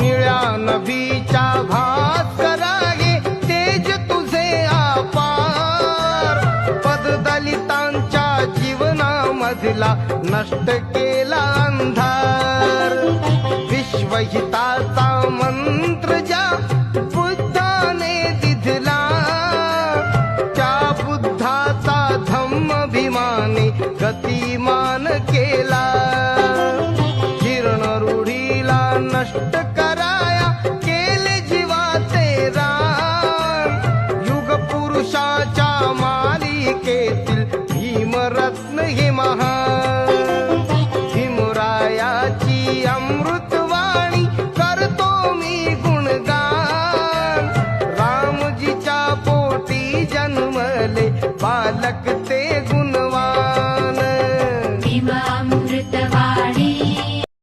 निळ्या नभीच्या भास्करागे तेज तुझे अपार पददलितांच्या जीवनामधला नष्ट केला अंधार. विश्वहिताचा मंत्र ज्या बुद्धाने दिधला त्या बुद्धाचा धम्म अभिमाने गतिमान केला. नष्ट कराया केले जीवाचे तेरा. युग पुरुषाच्या मालिकेतील भीमरत्न हे महा भीमरायाची अमृतवाणी करतो मी गुणगान. रामजीच्या पोटी जन्मले बालक ते